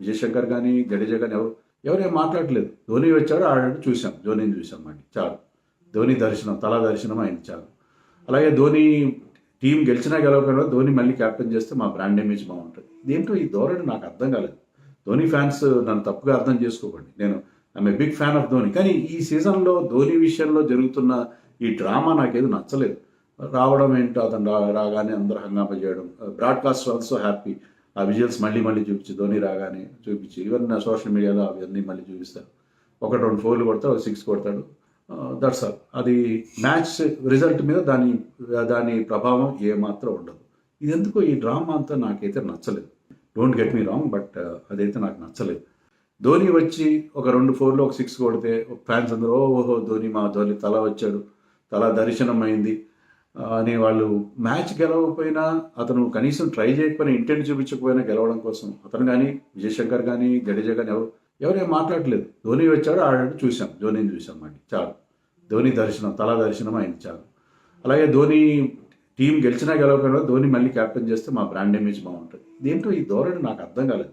విజయశంకర్ కానీ జడేజా కానీ ఎవరు ఎవరేం మాట్లాడలేదు. ధోని వచ్చాడు ఆడాడు చూసాం. ధోనిని చూసాం అండి. చాలు. ధోని దర్శనం తలా దర్శనం అయింది చాలు. అలాగే ధోని టీం గెలిచినా గెలవకుండా ధోని మళ్ళీ క్యాప్టెన్ చేస్తే మా బ్రాండ్ ఇమేజ్ బాగుంటుంది. ఇదేంటో ఈ ధోరణి నాకు అర్థం కాలేదు. ధోని ఫ్యాన్స్ నన్ను తప్పుగా అర్థం చేసుకోకండి. నేను I'm a big fan of Dhoni. కానీ ఈ సీజన్లో ధోని విషయంలో జరుగుతున్న ఈ డ్రామా నాకేదో నచ్చలేదు. రావడం ఏంటో అతను రా రాగానే అందరూ హంగామా చేయడం. బ్రాడ్కాస్ట్ ఆల్సో హ్యాపీ ఆ విజువల్స్ మళ్ళీ మళ్ళీ చూపించి ధోని రాగానే చూపించి ఈవెన్ నా సోషల్ మీడియాలో అవన్నీ మళ్ళీ చూపిస్తారు ఒకటి రెండు ఫోర్లు కొడతాడు ఒక సిక్స్ కొడతాడు. దట్స్ ఆల్ అది మ్యాచ్ రిజల్ట్ మీద దాని దాని ప్రభావం ఏమాత్రం ఉండదు. ఇది ఎందుకో ఈ డ్రామా అంతా నాకైతే నచ్చలేదు. Don't get me wrong but అదైతే నాకు నచ్చలేదు. ధోని వచ్చి ఒక రెండు ఫోర్లో ఒక సిక్స్ కొడితే ఫ్యాన్స్ అందరూ ఓహో ధోని మా ధోని తల వచ్చాడు. తల దర్శనం అయింది అని వాళ్ళు మ్యాచ్ గెలవకపోయినా అతను కనీసం ట్రై చేయకపోయినా ఇంటెంట్ చూపించకపోయినా గెలవడం కోసం. అతను కానీ విజయశంకర్ కానీ జడేజా కానీ ఎవరు ఎవరేం మాట్లాడలేదు. ధోని వచ్చాడు ఆడాడు చూసాం ధోనిని చూసాం అండి చాలు. ధోని దర్శనం తలా దర్శనం అయింది చాలు. అలాగే ధోని టీం గెలిచినా గెలవకుండా ధోని మళ్ళీ క్యాప్టెన్ చేస్తే మా బ్రాండ్ ఇమేజ్ బాగుంటుంది. దీంట్లో ఈ ధోరణి నాకు అర్థం కాలేదు.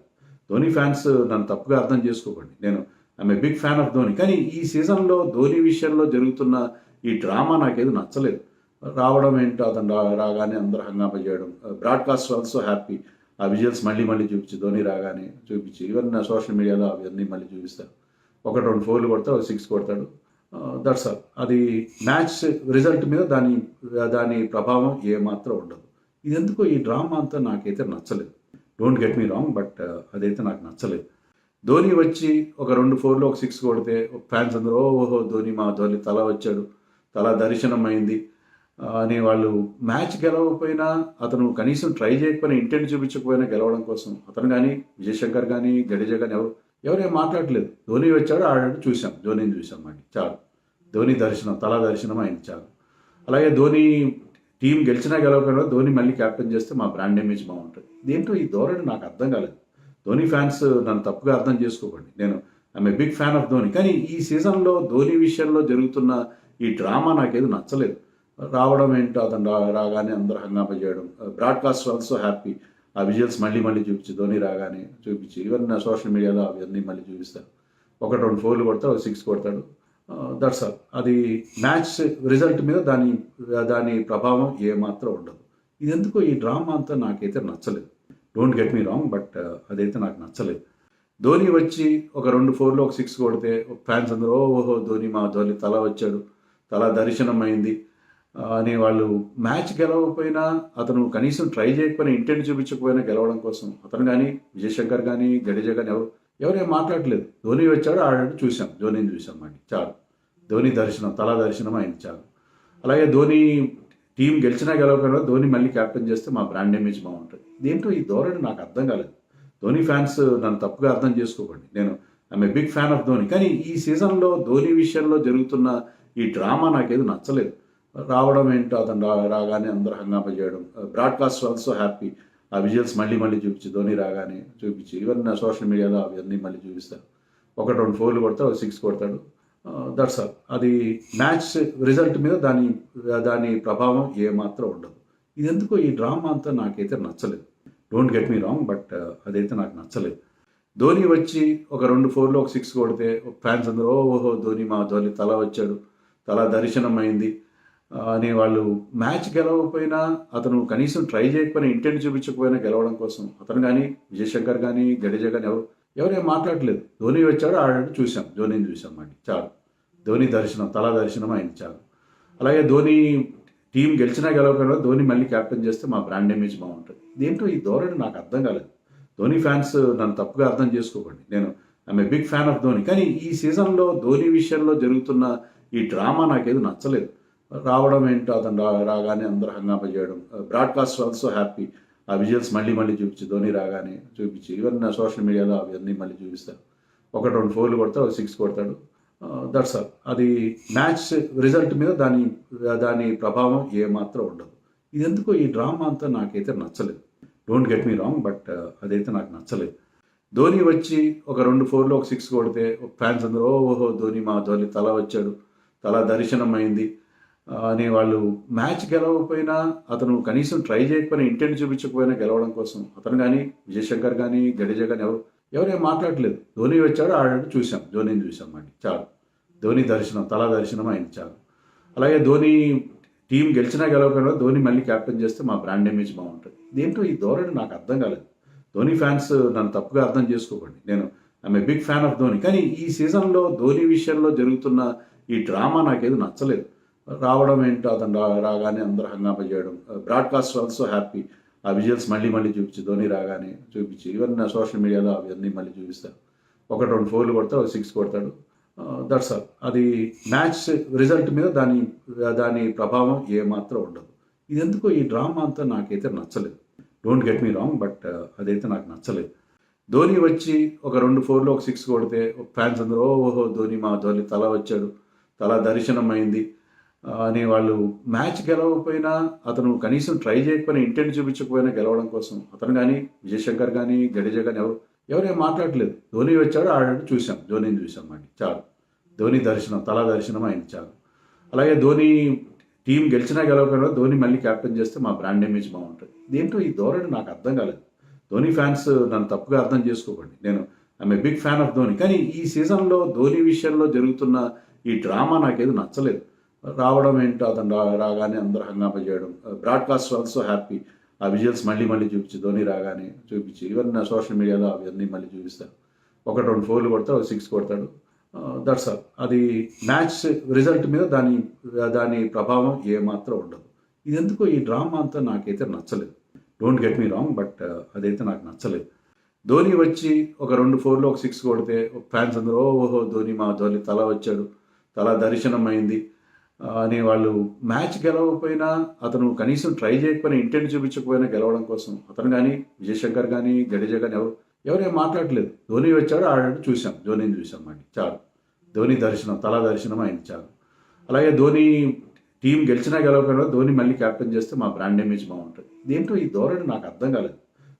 ధోని ఫ్యాన్స్ నన్ను తప్పుగా అర్థం చేసుకోకండి. నేను I'm a big fan of Dhoni. కానీ ఈ సీజన్లో ధోని విషయంలో జరుగుతున్న ఈ డ్రామా నాకేదో నచ్చలేదు. రావడం ఏంటో అతను రా రాగానే అందరూ హంగామా చేయడం. బ్రాడ్కాస్ట్ ఆల్సో హ్యాపీ ఆ విజువల్స్ మళ్ళీ మళ్ళీ చూపించి ధోని రాగానే చూపించి ఈవెన్ uh, సోషల్ మీడియాలో అవన్నీ మళ్ళీ చూపిస్తారు. ఒకటి రెండు ఫోర్లు కొడతాడు ఒక సిక్స్ కొడతాడు. Uh, దట్స్ ఆల్ అది మ్యాచ్ రిజల్ట్ మీద దాని దాని ప్రభావం ఏమాత్రం ఉండదు. ఇది ఎందుకో ఈ డ్రామా అంతా నాకైతే నచ్చలేదు. Don't get me wrong but అదైతే నాకు నచ్చలేదు. ధోని వచ్చి ఒక రెండు ఫోర్లో ఒక సిక్స్ కొడితే ఫ్యాన్స్ అందరూ ఓహో ధోని మా ధోని తల వచ్చాడు. తల దర్శనం అయింది. అని వాళ్ళు మ్యాచ్ గెలవకపోయినా అతను కనీసం ట్రై చేయకపోయినా ఇంటెంట్ చూపించకపోయినా గెలవడం కోసం. అతను కానీ విజయశంకర్ కానీ జడేజా కానీ ఎవరు ఎవరేం మాట్లాడలేదు. ధోని వచ్చాడు ఆడాడు చూసాం ధోనిని చూసాం అండి చాలు. ధోని దర్శనం తలా దర్శనం అయింది చాలు. అలాగే ధోని టీం గెలిచినా గెలవకుండా ధోని మళ్ళీ క్యాప్టెన్ చేస్తే మా బ్రాండ్ ఇమేజ్ బాగుంటుంది. ఇదేంటో ఈ ధోరణి నాకు అర్థం కాలేదు. ధోని ఫ్యాన్స్ నన్ను తప్పుగా అర్థం చేసుకోకండి. నేను I'm a big fan of Dhoni. కానీ ఈ సీజన్లో ధోని విషయంలో జరుగుతున్న ఈ డ్రామా నాకేదో నచ్చలేదు. రావడం ఏంటో అతను రా రాగానే అందరూ హంగామా చేయడం బ్రాడ్కాస్ట్ ఆల్సో హ్యాపీ ఆ విజువల్స్ మళ్ళీ మళ్ళీ చూపించి ధోని రాగానే చూపించి ఈవెన్ నా సోషల్ మీడియాలో అవన్నీ మళ్ళీ చూపిస్తారు ఒకటి రెండు ఫోర్లు కొడతాడు ఒక సిక్స్ కొడతాడు. Uh, దట్స్ ఆల్ అది మ్యాచ్ రిజల్ట్ మీద దాని దాని ప్రభావం ఏమాత్రం ఉండదు. ఇది ఎందుకో ఈ డ్రామా అంతా నాకైతే నచ్చలేదు. Don't get me wrong but అదైతే నాకు నచ్చలేదు. ధోని వచ్చి ఒక రెండు ఫోర్లు ఒక సిక్స్ కొడితే ఫ్యాన్స్ అందరూ ఓహో ధోని మా ధోని తల వచ్చాడు. తల దర్శనం అయింది అని వాళ్ళు మ్యాచ్ గెలవకపోయినా అతను కనీసం ట్రై చేయకపోయినా ఇంటెంట్ చూపించకపోయినా గెలవడం కోసం. అతను కానీ విజయశంకర్ కానీ జడేజా కానీ ఎవరు ఎవరేం మాట్లాడలేదు. ధోని వచ్చాడు ఆడాడు చూసాం ధోనిని చూసాం అండి. చాలు. ధోని దర్శనం తలా దర్శనం అయింది చాలు. అలాగే ధోని టీం గెలిచినా గెలవకుండా ధోని మళ్ళీ క్యాప్టెన్ చేస్తే మా బ్రాండ్ ఇమేజ్ బాగుంటుంది. ఇదేంటో ఈ ధోరణి నాకు అర్థం కాలేదు. ధోని ఫ్యాన్స్ నన్ను తప్పుగా అర్థం చేసుకోకండి. నేను I'm a big fan of Dhoni. కానీ ఈ సీజన్లో ధోని విషయంలో జరుగుతున్న ఈ డ్రామా నాకేదో నచ్చలేదు. రావడం ఏంటో అతను రా రాగానే అందరూ హంగామా చేయడం. బ్రాడ్కాస్ట్ ఆల్సో హ్యాపీ ఆ విజువల్స్ మళ్ళీ మళ్ళీ చూపించి ధోని రాగానే చూపించి ఈవెన్ నా సోషల్ మీడియాలో అవన్నీ మళ్ళీ చూపిస్తారు ఒకటి రెండు ఫోర్లు కొడతాడు ఒక సిక్స్ కొడతాడు. దట్స్ ఆల్ అది మ్యాచ్ రిజల్ట్ మీద దాని దాని ప్రభావం ఏమాత్రం ఉండదు. ఇది ఎందుకో ఈ డ్రామా అంతా నాకైతే నచ్చలేదు. Don't get me wrong but అదైతే నాకు నచ్చలేదు. ధోని వచ్చి ఒక రెండు ఫోర్లో ఒక సిక్స్ కొడితే ఫ్యాన్స్ అందరూ ఓహో ధోని మా ధోని తల వచ్చాడు. తల దర్శనం అయింది అని వాళ్ళు మ్యాచ్ గెలవకపోయినా అతను కనీసం ట్రై చేయకపోయినా ఇంటెంట్ చూపించకపోయినా గెలవడం కోసం. అతను కానీ విజయశంకర్ కానీ జడేజా కానీ ఎవరు ఎవరేం మాట్లాడలేదు. ధోని వచ్చాడు ఆడాడు చూసాం ధోనిని చూసాం అండి చాలు. ధోని దర్శనం తలా దర్శనం అయింది చాలు. అలాగే ధోని టీం గెలిచినా గెలవకుండా ధోని మళ్ళీ క్యాప్టెన్ చేస్తే మా బ్రాండ్ ఇమేజ్ బాగుంటుంది. ఇదేంటో ఈ ధోరణి నాకు అర్థం కాలేదు. ధోని ఫ్యాన్స్ నన్ను తప్పుగా అర్థం చేసుకోకండి. నేను I'm a big fan of Dhoni. కానీ ఈ సీజన్లో ధోని విషయంలో జరుగుతున్న ఈ డ్రామా నాకేదో నచ్చలేదు. రావడం ఏంటో అతను రా రాగానే అందరూ హంగామా చేయడం. బ్రాడ్కాస్ట్ ఆల్సో హ్యాపీ ఆ విజువల్స్ మళ్ళీ మళ్ళీ చూపించి ధోని రాగానే చూపించి ఈవెన్ నా సోషల్ మీడియాలో అవన్నీ మళ్ళీ చూపిస్తారు. ఒకటి రెండు ఫోర్లు కొడతాడు ఒక సిక్స్ కొడతాడు. Uh, దట్స్ ఆల్ అది మ్యాచ్ రిజల్ట్ మీద దాని దాని ప్రభావం ఏమాత్రం ఉండదు. ఇది ఎందుకో ఈ డ్రామా అంతా నాకైతే నచ్చలేదు. Don't get me wrong but అదైతే నాకు నచ్చలేదు. ధోని వచ్చి ఒక రెండు ఫోర్లో ఒక సిక్స్ కొడితే ఫ్యాన్స్ అందరూ ఓహో ధోని మా ధోని తల వచ్చాడు. తల దర్శనం అయింది అని వాళ్ళు మ్యాచ్ గెలవకపోయినా అతను కనీసం ట్రై చేయకపోయినా ఇంటెంట్ చూపించకపోయినా గెలవడం కోసం. అతను కానీ విజయశంకర్ కానీ జడేజా కానీ ఎవరు ఎవరేం మాట్లాడలేదు ధోని వచ్చాడు ఆడాడు చూసాం ధోనిని చూసాం అండి చాలు. ధోని దర్శనం తలా దర్శనం అయింది చాలు. అలాగే ధోని టీం గెలిచినా గెలవకుండా ధోని మళ్ళీ క్యాప్టెన్ చేస్తే మా బ్రాండ్ ఇమేజ్ బాగుంటుంది. దేంట్లో ఈ ధోరణి నాకు అర్థం కాలేదు. ధోని ఫ్యాన్స్ నన్ను తప్పుగా అర్థం చేసుకోకండి. నేను I'm a big fan of Dhoni. కానీ ఈ సీజన్లో ధోని విషయంలో జరుగుతున్న ఈ డ్రామా నాకేదో నచ్చలేదు. రావడం ఏంటో అతను రా రాగానే అందరూ హంగామా చేయడం బ్రాడ్కాస్ట్ ఆల్సో హ్యాపీ ఆ విజువల్స్ మళ్ళీ మళ్ళీ చూపించి ధోని రాగానే చూపించి ఈవెన్ సోషల్ మీడియాలో అవన్నీ మళ్ళీ చూపిస్తారు ఒకటి రెండు ఫోర్లు కొడతాడు ఒక సిక్స్ కొడతాడు. Uh, దట్స్ ఆల్ అది మ్యాచ్ రిజల్ట్ మీద దాని దాని ప్రభావం ఏమాత్రం ఉండదు. ఇది ఎందుకో ఈ డ్రామా అంతా నాకైతే నచ్చలేదు. Don't get me wrong but అదైతే నాకు నచ్చలేదు. ధోని వచ్చి ఒక రెండు ఫోర్లు ఒక సిక్స్ కొడితే ఫ్యాన్స్ అందరూ ఓహో ధోని మా ధోని తల వచ్చాడు. తల దర్శనం అయింది అని వాళ్ళు మ్యాచ్ గెలవకపోయినా అతను కనీసం ట్రై చేయకపోయినా ఇంటెంట్ చూపించకపోయినా గెలవడం కోసం. అతను కానీ విజయశంకర్ కానీ జడేజా కానీ ఎవరు ఎవరేం మాట్లాడలేదు. ధోని వచ్చాడు ఆడాడు చూసాం ధోనిని చూసాం అండి చాలు. ధోని దర్శనం తలా దర్శనం అయింది చాలు. అలాగే ధోని టీం గెలిచినా గెలవకుండా ధోని మళ్ళీ క్యాప్టెన్ చేస్తే మా బ్రాండ్ ఇమేజ్ బాగుంటుంది. దేంట్లో ఈ ధోరణి నాకు అర్థం కాలేదు. ధోని ఫ్యాన్స్ నన్ను తప్పుగా అర్థం చేసుకోకండి. నేను I'm a big fan of Dhoni. కానీ ఈ సీజన్లో ధోని విషయంలో జరుగుతున్న ఈ డ్రామా నాకేదో నచ్చలేదు. రావడం ఏంటో అతను రా రాగానే అందరూ హంగామా చేయడం. బ్రాడ్కాస్ట్ ఆల్సో హ్యాపీ ఆ విజువల్స్ మళ్ళీ మళ్ళీ చూపించి ధోని రాగానే చూపించి ఈవెన్ సోషల్ మీడియాలో అవన్నీ మళ్ళీ చూపిస్తారు. ఒకటి రెండు ఫోర్లు కొడతాడు ఒక సిక్స్ కొడతాడు. Uh, దట్స్ ఆల్ అది మ్యాచ్ రిజల్ట్ మీద దాని దాని ప్రభావం ఏమాత్రం ఉండదు. ఇది ఎందుకో ఈ డ్రామా అంతా నాకైతే నచ్చలేదు. Don't get me wrong but అదైతే నాకు నచ్చలేదు. ధోని వచ్చి ఒక రెండు ఫోర్లు ఒక సిక్స్ కొడితే ఫ్యాన్స్ అందరూ ఓహో ధోని మా ధోని తల వచ్చాడు. తల దర్శనం అయింది అని వాళ్ళు మ్యాచ్ గెలవకపోయినా అతను కనీసం ట్రై చేయకపోయినా ఇంటెంట్ చూపించకపోయినా గెలవడం కోసం. అతను కానీ విజయశంకర్ కానీ జడేజా కానీ ఎవరు ఎవరేం మాట్లాడలేదు. ధోని వచ్చాడు ఆడాడు చూసాం ధోనిని చూసాం అండి. చాలు. ధోని దర్శనం తలా దర్శనం అయింది చాలు. అలాగే ధోని టీం గెలిచినా గెలవకుండా ధోని మళ్ళీ క్యాప్టెన్ చేస్తే మా బ్రాండ్ ఇమేజ్ బాగుంటుంది. ఇదేంటో ఈ ధోరణి నాకు అర్థం కాలేదు.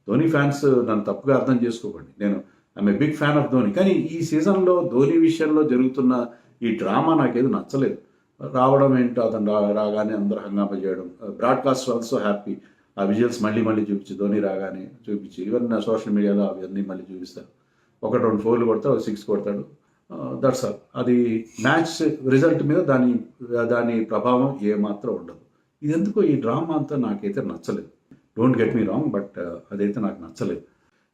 ధోని ఫ్యాన్స్ నన్ను తప్పుగా అర్థం చేసుకోకండి. నేను I'm a big fan of Dhoni. కానీ ఈ సీజన్లో ధోని విషయంలో జరుగుతున్న ఈ డ్రామా నాకేదో నచ్చలేదు. రావడం ఏంటో అతను రా రాగానే అందరూ హంగామా చేయడం బ్రాడ్కాస్ట్ ఆల్సో హ్యాపీ ఆ విజువల్స్ మళ్ళీ మళ్ళీ చూపించి ధోని రాగానే చూపించి ఈవెన్ సోషల్ మీడియాలో అవన్నీ మళ్ళీ చూపిస్తారు ఒకటి రెండు ఫోర్లు కొడతాడు ఒక సిక్స్ కొడతాడు. Uh, దట్స్ ఆల్ అది మ్యాచ్ రిజల్ట్ మీద దాని దాని ప్రభావం ఏమాత్రం ఉండదు. ఇది ఎందుకో ఈ డ్రామా అంతా నాకైతే నచ్చలేదు. Don't get me wrong but అదైతే నాకు నచ్చలేదు.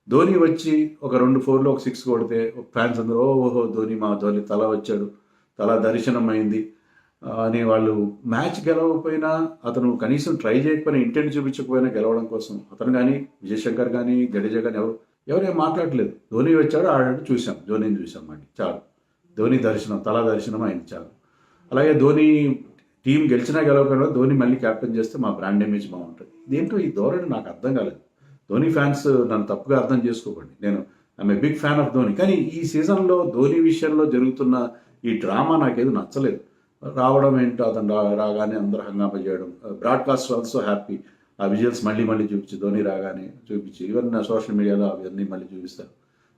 ధోని వచ్చి ఒక రెండు ఫోర్లు ఒక సిక్స్ కొడితే ఫ్యాన్స్ అందరూ ఓహో ధోని మా ధోని తల వచ్చాడు. తల దర్శనం అయింది అని వాళ్ళు మ్యాచ్ గెలవకపోయినా అతను కనీసం ట్రై చేయకపోయినా ఇంటెంట్ చూపించకపోయినా గెలవడం కోసం. అతను కానీ విజయశంకర్ కానీ జడేజా కానీ ఎవరు ఎవరేం మాట్లాడలేదు. ధోని వచ్చాడు ఆడాడు చూసాం ధోనిని చూసాం అండి చాలు. ధోని దర్శనం తలా దర్శనం అయింది చాలు. అలాగే ధోని టీం గెలిచినా గెలవకుండా ధోని మళ్ళీ క్యాప్టెన్ చేస్తే మా బ్రాండ్ ఇమేజ్ బాగుంటుంది. దేంట్లో ఈ ధోరణి నాకు అర్థం కాలేదు. ధోని ఫ్యాన్స్ నన్ను తప్పుగా అర్థం చేసుకోకండి. నేను I'm a big fan of Dhoni. కానీ ఈ సీజన్లో ధోని విషయంలో జరుగుతున్న ఈ డ్రామా నాకేదో నచ్చలేదు. రావడం ఏంటో అతను రా రాగానే అందరూ హంగామా చేయడం. బ్రాడ్కాస్ట్ ఆల్సో హ్యాపీ ఆ విజువల్స్ మళ్ళీ మళ్ళీ చూపించి ధోని రాగానే చూపించి ఈవెన్ సోషల్ మీడియాలో అవన్నీ మళ్ళీ చూపిస్తారు.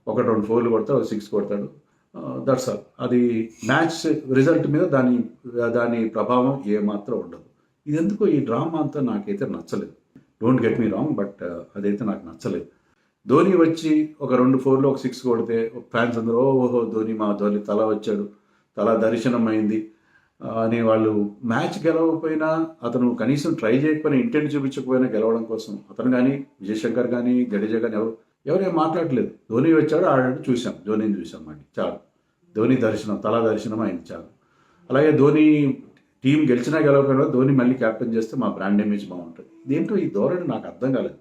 ఒకటి రెండు ఫోర్లు కొడతాడు ఒక సిక్స్ కొడతాడు. Uh, దట్స్ ఆల్ అది మ్యాచ్ రిజల్ట్ మీద దాని దాని ప్రభావం ఏమాత్రం ఉండదు. ఇది ఎందుకో ఈ డ్రామా అంతా నాకైతే నచ్చలేదు. Don't get me wrong but అదైతే నాకు నచ్చలేదు. ధోని వచ్చి ఒక రెండు ఫోర్లు ఒక సిక్స్ కొడితే ఫ్యాన్స్ అందరూ ఓహో ధోని మా ధోని తల వచ్చాడు. తల దర్శనం అయింది అని వాళ్ళు మ్యాచ్ గెలవకపోయినా అతను కనీసం ట్రై చేయకపోయినా ఇంటెంట్ చూపించకపోయినా గెలవడం కోసం. అతను కానీ విజయశంకర్ కానీ జడేజా కానీ ఎవరు ఎవరేం మాట్లాడలేదు. ధోని వచ్చాడు ఆడాడు చూసాం ధోనిని చూసాం అండి చాలు. ధోని దర్శనం తలా దర్శనం అయింది చాలు. అలాగే ధోని టీం గెలిచినా గెలవకుండా ధోని మళ్ళీ క్యాప్టెన్ చేస్తే మా బ్రాండ్ ఇమేజ్ బాగుంటుంది. దీంట్లో ఈ ధోరణి నాకు అర్థం కాలేదు.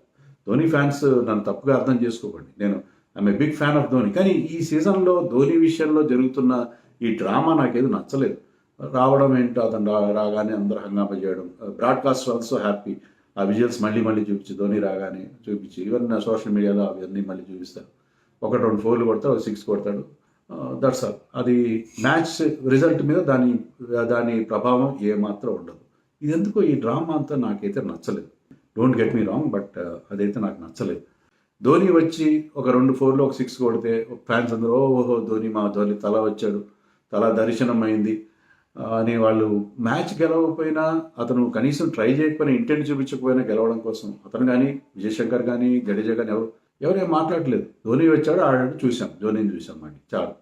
ధోని ఫ్యాన్స్ నన్ను తప్పుగా అర్థం చేసుకోకండి. నేను I'm a big fan of Dhoni. కానీ ఈ సీజన్లో ధోని విషయంలో జరుగుతున్న ఈ డ్రామా నాకేదో నచ్చలేదు. రావడం ఏంటో అతను రా రాగానే అందరూ హంగామా చేయడం. బ్రాడ్కాస్ట్ ఆల్సో హ్యాపీ ఆ విజువల్స్ మళ్ళీ మళ్ళీ చూపించి ధోని రాగానే చూపించి ఈవెన్ uh, సోషల్ మీడియాలో అవన్నీ మళ్ళీ చూపిస్తారు. ఒకటి రెండు ఫోర్లు కొడతాడు ఒక సిక్స్ కొడతాడు. Uh, దట్స్ ఆల్ అది మ్యాచ్ రిజల్ట్ మీద దాని దాని ప్రభావం ఏమాత్రం ఉండదు. ఇది ఎందుకో ఈ డ్రామా అంతా నాకైతే నచ్చలేదు. Don't get me wrong but అదైతే నాకు నచ్చలేదు. ధోని వచ్చి ఒక రెండు ఫోర్లో ఒక సిక్స్ కొడితే ఫ్యాన్స్ అందరూ ఓహో ధోని మా ధోని తల వచ్చాడు. తల దర్శనం అయింది. అని వాళ్ళు మ్యాచ్ గెలవకపోయినా అతను కనీసం ట్రై చేయకపోయినా ఇంటెంట్ చూపించకపోయినా గెలవడం కోసం. అతను కానీ విజయశంకర్ కానీ జడేజా కానీ ఎవరు ఎవరేం మాట్లాడలేదు. ధోని వచ్చాడు ఆడాడు చూసాం ధోనిని చూసాం అండి చాలు.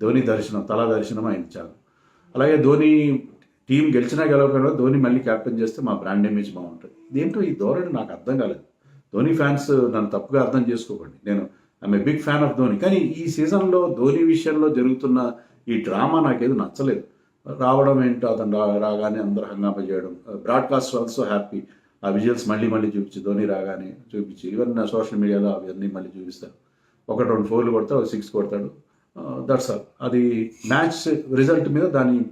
ధోని దర్శనం తలా దర్శనం అయింది చాలు. అలాగే ధోని టీం గెలిచినా గెలవకుండా ధోని మళ్ళీ క్యాప్టెన్ చేస్తే మా బ్రాండ్ ఇమేజ్ బాగుంటుంది. ఇదేంటో ఈ ధోరణి నాకు అర్థం కాలేదు. ధోని ఫ్యాన్స్ నన్ను తప్పుగా అర్థం చేసుకోకండి. నేను I'm a big fan of Dhoni. కానీ ఈ సీజన్లో ధోని విషయంలో జరుగుతున్న ఈ డ్రామా నాకేదో నచ్చలేదు. రావడం ఏంటో అతను రా రాగానే అందరూ హంగామా చేయడం బ్రాడ్కాస్ట్ ఆల్సో హ్యాపీ ఆ విజువల్స్ మళ్ళీ మళ్ళీ చూపించి ధోని రాగానే చూపించి ఈవెన్ నా సోషల్ మీడియాలో అవన్నీ మళ్ళీ చూపిస్తారు ఒకటి రెండు ఫోర్లు కొడతాడు ఒక సిక్స్ కొడతాడు. Uh, దట్స్ ఆల్ అది మ్యాచ్ రిజల్ట్ మీద దాని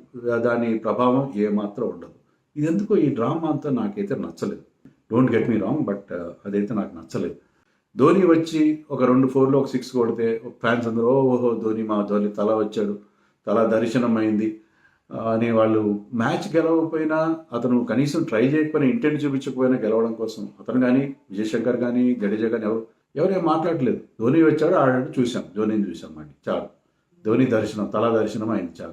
దాని ప్రభావం ఏమాత్రం ఉండదు. ఇది ఎందుకో ఈ డ్రామా అంతా నాకైతే నచ్చలేదు. Don't get me wrong but అదైతే నాకు నచ్చలేదు. ధోని వచ్చి ఒక రెండు ఫోర్లు ఒక సిక్స్ కొడితే ఫ్యాన్స్ అందరూ ఓహో ధోని మా ధోని తల వచ్చాడు. తల దర్శనం అయింది అని వాళ్ళు మ్యాచ్ గెలవకపోయినా అతను కనీసం ట్రై చేయకపోయినా ఇంటెంట్ చూపించకపోయినా గెలవడం కోసం. అతను కానీ విజయశంకర్ కానీ జడేజా కానీ ఎవరు ఎవరేం మాట్లాడలేదు. ధోని వచ్చాడు ఆడాడు చూసాం ధోనిని చూసాం అండి. చాలు. ధోని దర్శనం తలా దర్శనం అయింది చాలు.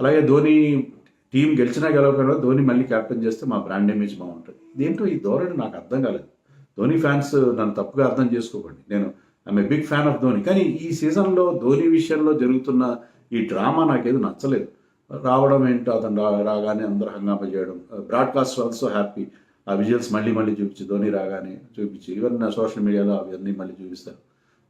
అలాగే ధోని టీం గెలిచినా గెలవకుండా ధోని మళ్ళీ క్యాప్టెన్ చేస్తే మా బ్రాండ్ ఇమేజ్ బాగుంటుంది. ఇదేంటో ఈ ధోరణి నాకు అర్థం కాలేదు. ధోని ఫ్యాన్స్ నన్ను తప్పుగా అర్థం చేసుకోకండి. నేను I'm a big fan of Dhoni. కానీ ఈ సీజన్లో ధోని విషయంలో జరుగుతున్న ఈ డ్రామా నాకేదో నచ్చలేదు. రావడం ఏంటో అతను రా రాగానే అందరూ హంగామా చేయడం. బ్రాడ్కాస్ట్ ఆల్సో హ్యాపీ ఆ విజువల్స్ మళ్ళీ మళ్ళీ చూపించి ధోని రాగానే చూపించి ఈవెన్ నా సోషల్ మీడియాలో అవన్నీ మళ్ళీ చూపిస్తారు.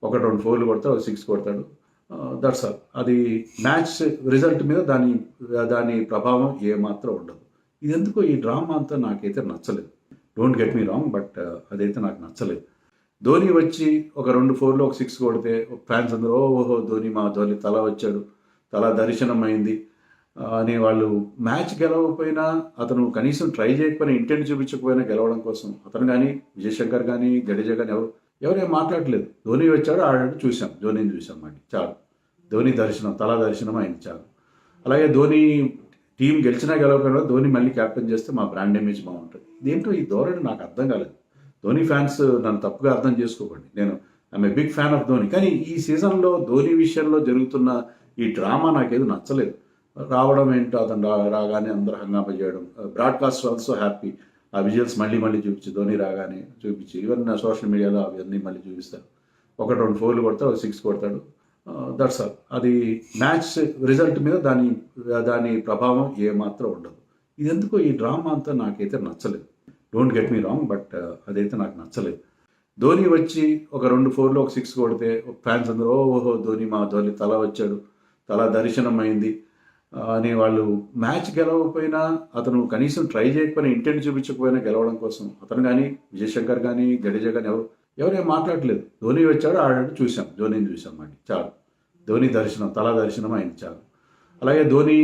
ఒకటి రెండు ఫోర్లు కొడతాడు ఒక సిక్స్ కొడతాడు. Uh, దట్స్ ఆల్ అది మ్యాచ్ రిజల్ట్ మీద దాని దాని ప్రభావం ఏమాత్రం ఉండదు. ఇది ఎందుకో ఈ డ్రామా అంతా నాకైతే నచ్చలేదు. Don't get me wrong but అదైతే నాకు నచ్చలేదు. ధోని వచ్చి ఒక రెండు ఫోర్లు ఒక సిక్స్ కొడితే ఫ్యాన్స్ అందరూ ఓహో ధోని మా ధోని తల వచ్చాడు. తల దర్శనం అయింది అని వాళ్ళు మ్యాచ్ గెలవకపోయినా అతను కనీసం ట్రై చేయకపోయినా ఇంటెంట్ చూపించకపోయినా గెలవడం కోసం. అతను కానీ విజయశంకర్ కానీ జడేజా కానీ ఎవరు ఎవరేం మాట్లాడలేదు. ధోని వచ్చాడు ఆడాడు చూసాం ధోనిని చూసాం అండి. చాలు. ధోని దర్శనం తలా దర్శనం అయింది చాలు. అలాగే ధోని టీం గెలిచినా గెలవకుండా ధోని మళ్ళీ క్యాప్టెన్ చేస్తే మా బ్రాండ్ ఇమేజ్ బాగుంటుంది. దీంట్లో ఈ ధోరణి నాకు అర్థం కాలేదు. ధోని ఫ్యాన్స్ నన్ను తప్పుగా అర్థం చేసుకోకండి. నేను I'm a big fan of Dhoni. కానీ ఈ సీజన్లో ధోని విషయంలో జరుగుతున్న ఈ డ్రామా నాకేదో నచ్చలేదు. రావడం ఏంటో అతను రా రాగానే అందరూ హంగామా చేయడం. బ్రాడ్కాస్ట్ ఆల్సో హ్యాపీ ఆ విజువల్స్ మళ్ళీ మళ్ళీ చూపించి ధోని రాగానే చూపించి. ఈవెన్ నా సోషల్ మీడియాలో అవన్నీ మళ్ళీ చూపిస్తారు. ఒకటి రెండు ఫోర్లు కొడతాడు ఒక సిక్స్ కొడతాడు. Uh, దట్స్ ఆల్ అది మ్యాచ్ రిజల్ట్ మీద దాని దాని ప్రభావం ఏమాత్రం ఉండదు. ఇది ఎందుకో ఈ డ్రామా అంతా నాకైతే నచ్చలేదు. Don't get me wrong but అదైతే నాకు నచ్చలేదు. ధోని వచ్చి ఒక రెండు ఫోర్లు ఒక సిక్స్ కొడితే ఫ్యాన్స్ అందరూ ఓహో ధోని మా ధోని తల వచ్చాడు. తల దర్శనం అయింది అని వాళ్ళు మ్యాచ్ గెలవకపోయినా అతను కనీసం ట్రై చేయకపోయినా ఇంటెంట్ చూపించకపోయినా గెలవడం కోసం. అతను కానీ విజయశంకర్ కానీ జడేజా కానీ ఎవరు ఎవరేం మాట్లాడలేదు ధోని వచ్చాడు ఆడాడు చూసాం ధోనిని చూసాం అండి చాలు. ధోని దర్శనం తలా దర్శనం అయింది చాలు. అలాగే ధోని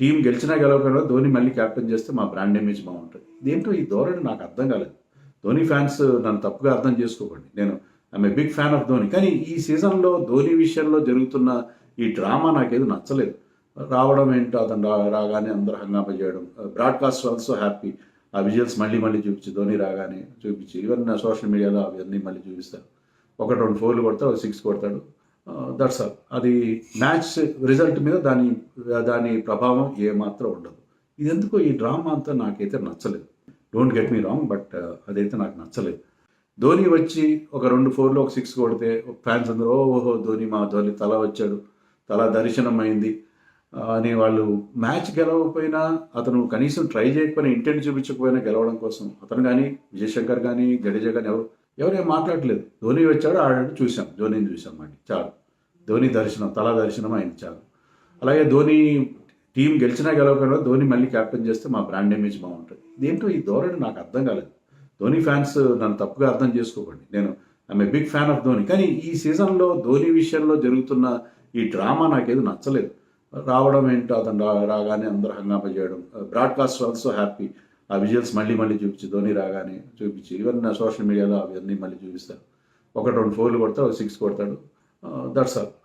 టీం గెలిచినా గెలవకుండా ధోని మళ్ళీ క్యాప్టెన్ చేస్తే మా బ్రాండ్ ఇమేజ్ బాగుంటుంది. దీంట్లో ఈ ధోరణి నాకు అర్థం కాలేదు. ధోని ఫ్యాన్స్ నన్ను తప్పుగా అర్థం చేసుకోకండి. నేను I'm a big fan of Dhoni. కానీ ఈ సీజన్లో ధోని విషయంలో జరుగుతున్న ఈ డ్రామా నాకేది నచ్చలేదు. రావడం ఏంటో అతను రా రాగానే అందరూ హంగామా చేయడం బ్రాడ్కాస్ట్ ఆల్సో హ్యాపీ ఆ విజువల్స్ మళ్ళీ మళ్ళీ చూపించి ధోని రాగానే చూపించి ఈవెన్ సోషల్ మీడియాలో అవన్నీ మళ్ళీ చూపిస్తారు ఒకటి రెండు ఫోర్లు కొడతాడు ఒక సిక్స్ కొడతాడు. Uh, దట్స్ ఆల్ అది మ్యాచ్ రిజల్ట్ మీద దాని దాని ప్రభావం ఏమాత్రం ఉండదు. ఇది ఎందుకో ఈ డ్రామా అంతా నాకైతే నచ్చలేదు. Don't get me wrong but అదైతే నాకు నచ్చలేదు. ధోని వచ్చి ఒక రెండు ఫోర్లు ఒక సిక్స్ కొడితే ఫ్యాన్స్ అందరూ ఓహో ధోని మా ధోని తల వచ్చాడు. తల దర్శనం అయింది అని వాళ్ళు మ్యాచ్ గెలవకపోయినా అతను కనీసం ట్రై చేయకపోయినా ఇంటెంట్ చూపించకపోయినా గెలవడం కోసం అతను కానీ విజయశంకర్ కానీ జడేజా కానీ ఎవరు ఎవరేం మాట్లాడలేదు. ధోని వచ్చాడు ఆడాడు చూసాం ధోనిని చూసాం అండి. చాలు. ధోని దర్శనం తలా దర్శనం అయింది చాలు. అలాగే ధోని టీం గెలిచినా గెలవకుండా ధోని మళ్ళీ క్యాప్టెన్ చేస్తే మా బ్రాండ్ ఇమేజ్ బాగుంటుంది. ఇదేంటో ఈ ధోరణి నాకు అర్థం కాలేదు. ధోని ఫ్యాన్స్ నన్ను తప్పుగా అర్థం చేసుకోకండి. నేను I'm a big fan of Dhoni. కానీ ఈ సీజన్లో ధోని విషయంలో జరుగుతున్న ఈ డ్రామా నాకేదో నచ్చలేదు. రావడం ఏంటో అతను రా రాగానే అందరూ హంగామా చేయడం. బ్రాడ్కాస్ట్ ఆల్సో హ్యాపీ ఆ విజువల్స్ మళ్ళీ మళ్ళీ చూపించి ధోని రాగానే చూపించి ఈవెన్ నా సోషల్ మీడియాలో అవన్నీ మళ్ళీ చూపిస్తారు. ఒకటి రెండు ఫోర్లు కొడతాడు ఒక సిక్స్ కొడతాడు. Uh, that's all